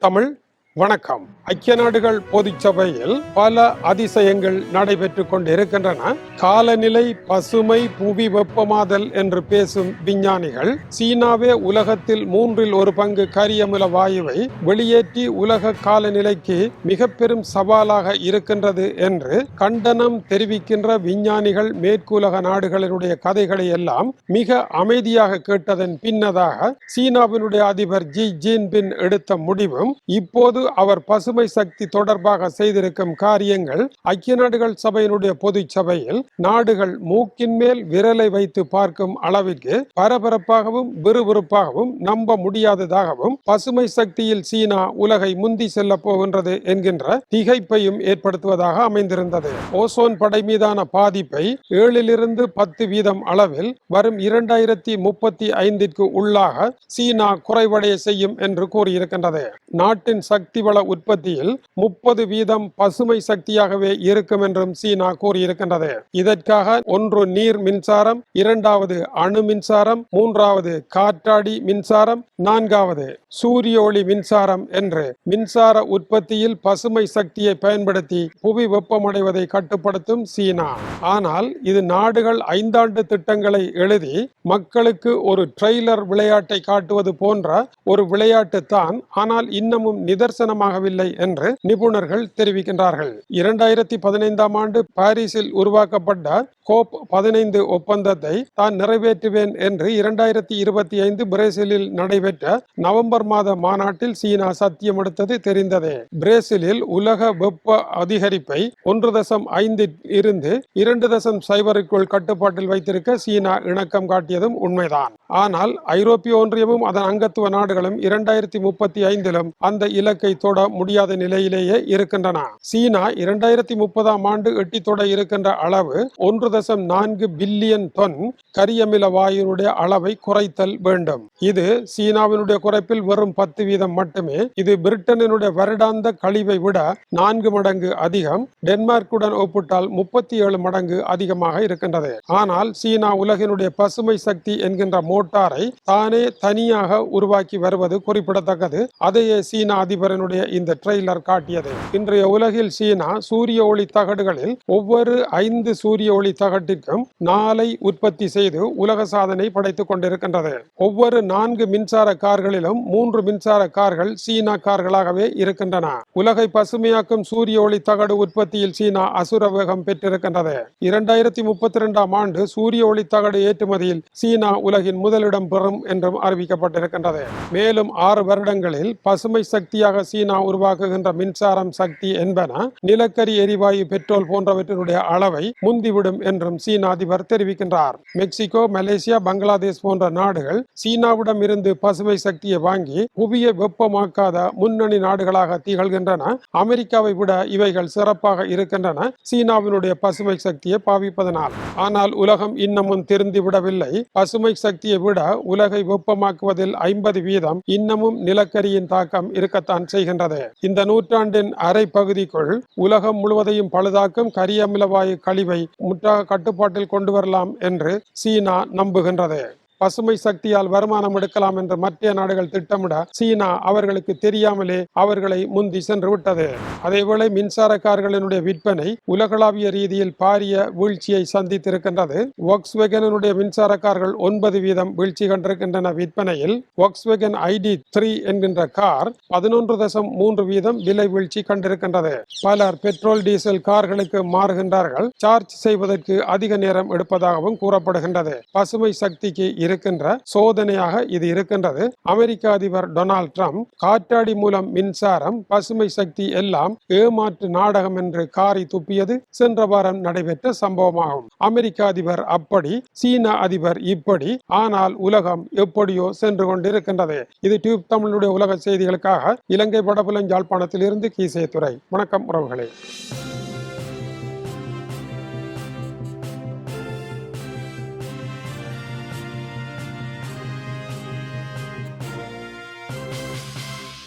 தமிழ். வணக்கம். ஐக்கிய நாடுகள் பொதுச்சபையில் பல அதிசயங்கள் நடைபெற்றுக் கொண்டிருக்கின்றன. காலநிலை பசுமை புவி வெப்பமாதல் என்று பேசும் விஞ்ஞானிகள் சீனாவே உலகத்தில் மூன்றில் ஒரு பங்கு கரியமில வாயுவை வெளியேற்றி உலக காலநிலைக்கு மிக பெரும் சவாலாக இருக்கின்றது என்று கண்டனம் தெரிவிக்கின்ற விஞ்ஞானிகள் மேற்குலக நாடுகளினுடைய கதைகளை எல்லாம் மிக அமைதியாக கேட்டதன் பின்னதாக சீனாவினுடைய அதிபர் ஜி ஜின்பின் எடுத்த முடிவும் இப்போது அவர் பசுமை சக்தி தொடர்பாக செய்திருக்கும் காரியங்கள் ஐக்கிய நாடுகள் சபையினுடைய பொது சபையில் நாடுகள் மூக்கின் மேல் விரலை வைத்து பார்க்கும் அளவிற்கு பரபரப்பாகவும் விறுவிறுப்பாகவும் நம்ப முடியாததாகவும் பசுமை சக்தியில் சீனா உலகை முந்தி செல்ல போகின்றது என்கின்ற திகைப்பையும் ஏற்படுத்துவதாக அமைந்திருந்தது. ஓசோன் படை மீதான பாதிப்பை ஏழிலிருந்து பத்து வீதம் அளவில் வரும் இரண்டாயிரத்தி முப்பத்தி ஐந்திற்கு உள்ளாக சீனா குறைவடைய செய்யும் என்று கூறியிருக்கின்றது. நாட்டின் சக்தி சக்தி வள உற்பத்தியில் முப்பது வீதம் பசுமை சக்தியாகவே இருக்கும் என்றும் சீனா கூறியிருக்கின்றது. இதற்காக ஒன்று நீர் மின்சாரம் இரண்டாவது அணு மின்சாரம் மூன்றாவது காற்றாடி மின்சாரம் நான்காவது சூரிய ஒளி மின்சாரம் என்று மின்சார உற்பத்தியில் பசுமை சக்தியை பயன்படுத்தி புவி வெப்பமடைவதை கட்டுப்படுத்தும் சீனா. ஆனால் இது நாடுகள் ஐந்தாண்டு திட்டங்களை எழுதி மக்களுக்கு ஒரு ட்ரெய்லர் விளையாட்டை காட்டுவது போன்ற ஒரு விளையாட்டு தான். ஆனால் இன்னமும் விமர்சனமாகவில்லை என்று நிபுணர்கள் தெரிவிக்கின்றார்கள். இரண்டாயிரத்தி பதினைந்தாம் ஆண்டு பாரிஸில் உருவாக்கப்பட்ட கோப் பதினைந்து ஒப்பந்தத்தை தான் நிறைவேற்றுவேன் என்று இரண்டாயிரத்தி இருபத்தி ஐந்து பிரேசிலில் நடைபெற்ற நவம்பர் மாத மாநாட்டில் சீனா சத்தியம் எடுத்தது தெரிந்ததே. பிரேசிலில் உலக வெப்ப அதிகரிப்பை ஒன்று தசம் ஐந்து இருந்து இரண்டு தசம் சைபருக்குள் கட்டுப்பாட்டில் வைத்திருக்க சீனா இணக்கம் காட்டியதும் உண்மைதான். ஆனால் ஐரோப்பிய ஒன்றியமும் அதன் அங்கத்துவ நாடுகளும் இரண்டாயிரத்தி முப்பத்தி ஐந்திலும் அந்த இலக்கை தொட முடியாத நிலையிலேயே இருக்கின்றன. சீனா இரண்டாயிரத்தி முப்பதாம் ஆண்டு எட்டி தொட இருக்கின்ற அளவு ஒன்று தசம் நான்கு பில்லியன் டன் கரியமில வாயுனுடைய அளவை குறைத்தல் வேண்டும். இது சீனாவினுடைய குறைப்பில் வெறும் பத்து வீதம் மட்டுமே. இது பிரிட்டனினுடைய வருடாந்த கழிவை விட நான்கு மடங்கு அதிகம். டென்மார்க்குடன் ஒப்பிட்டால் முப்பத்தி ஏழு மடங்கு அதிகமாக இருக்கின்றது. ஆனால் சீனா உலகினுடைய பசுமை சக்தி என்கின்ற மோட்டாரை தானே தனியாக உருவாக்கி வருவது குறிப்பிடத்தக்கது. அதையே சீனா அதிபரின் அதிபரனுடைய இந்த ட்ரெய்லர் காட்டியது. இன்றைய உலகில் சீனா சூரிய ஒளி தகடுகளில் ஒவ்வொரு ஐந்து சூரிய ஒளி தகட்டிற்கும் நாளை உற்பத்தி செய்து உலக சாதனை படைத்துக் கொண்டிருக்கின்றது. ஒவ்வொரு நான்கு மின்சார கார்களிலும் மூன்று மின்சார கார்கள் சீனா கார்களாகவே இருக்கின்றன. உலகை பசுமையாக்கும் சூரிய ஒளி தகடு உற்பத்தியில் சீனா அசுர வேகம் பெற்றிருக்கின்றது. இரண்டாயிரத்தி முப்பத்தி இரண்டாம் ஆண்டு சூரிய ஒளி தகடு ஏற்றுமதியில் சீனா உலகின் முதலிடம் பெறும் என்றும் அறிவிக்கப்பட்டிருக்கின்றது. மேலும் ஆறு வருடங்களில் பசுமை சக்தியாக சீனா உருவாக்குகின்ற மின்சாரம் சக்தி என்பன நிலக்கரி எரிவாயு பெட்ரோல் போன்றவற்றினுடைய அளவை முந்திவிடும் என்றும் சீன அதிபர் தெரிவிக்கின்றார். மெக்சிகோ மலேசியா பங்களாதேஷ் போன்ற நாடுகள் சீனாவிடம் இருந்து பசுமை சக்தியை வாங்கி புவியை வெப்பமாக்காத முன்னணி நாடுகளாக திகழ்கின்றன. அமெரிக்காவை விட இவைகள் சிறப்பாக இருக்கின்றன. சீனாவினுடைய பசுமை சக்தியை பாவிப்பதனால். ஆனால் உலகம் இன்னமும் திருந்தி விடவில்லை பசுமை சக்தியை விட உலகை வெப்பமாக்குவதில் ஐம்பது வீதம் இன்னமும் நிலக்கரியின் தாக்கம் இருக்கத்தான் செய்கின்றது. இந்த நூற்றாண்டின் அரை பகுதிக்குள் உலகம் முழுவதையும் பழுதாக்கும் கரியமிலவாயு கழிவை முற்றாக கட்டுப்பாட்டில் கொண்டு வரலாம் என்று சீனா நம்புகின்றது. பசுமை சக்தியால் வருமானம் எடுக்கலாம் என்று மற்ற நாடுகள் திட்டமிட சீனா அவர்களுக்கு தெரியாமலே அவர்களை முந்தி சென்று விட்டது. அதேவேளை மின்சார கார்களினுடைய விற்பனை உலகளாவிய ரீதியில் பாரிய வீழ்ச்சியை சந்தித்திருக்கின்றது. ஒக்ஸ்வேகனுடைய மின்சார கார்கள் ஒன்பது வீதம் வீழ்ச்சி கண்டிருக்கின்றன. விற்பனையில் ஒக்ஸ்வேகன் ஐடி த்ரீ என்கின்ற கார் பதினொன்று தசம் மூன்று வீதம் விலை வீழ்ச்சி கண்டிருக்கின்றது. பலர் பெட்ரோல் டீசல் கார்களுக்கு மாறுகின்றார்கள். சார்ஜ் செய்வதற்கு அதிக நேரம் எடுப்பதாகவும் கூறப்படுகின்றது. பசுமை சக்திக்கு இருக்கின்ற சோதனையாக இது இருக்கின்றது. அமெரிக்க அதிபர் டொனால்ட் ட்ரம்ப் காற்றாடி மூலம் மின்சாரம் பசுமை சக்தி எல்லாம் ஏமாற்று நாடகம் என்று காரி துப்பியது சென்ற வாரம் நடைபெற்ற சம்பவமாகும். அமெரிக்க அதிபர் அப்படி சீன அதிபர் இப்படி ஆனால் உலகம் எப்படியோ சென்று கொண்டிருக்கின்றது. இது டியூப் தமிழுடைய உலக செய்திகளுக்காக இலங்கை வடபுலம் யாழ்ப்பாணத்தில் இருந்து கீசே துறை வணக்கம் உறவுகளே.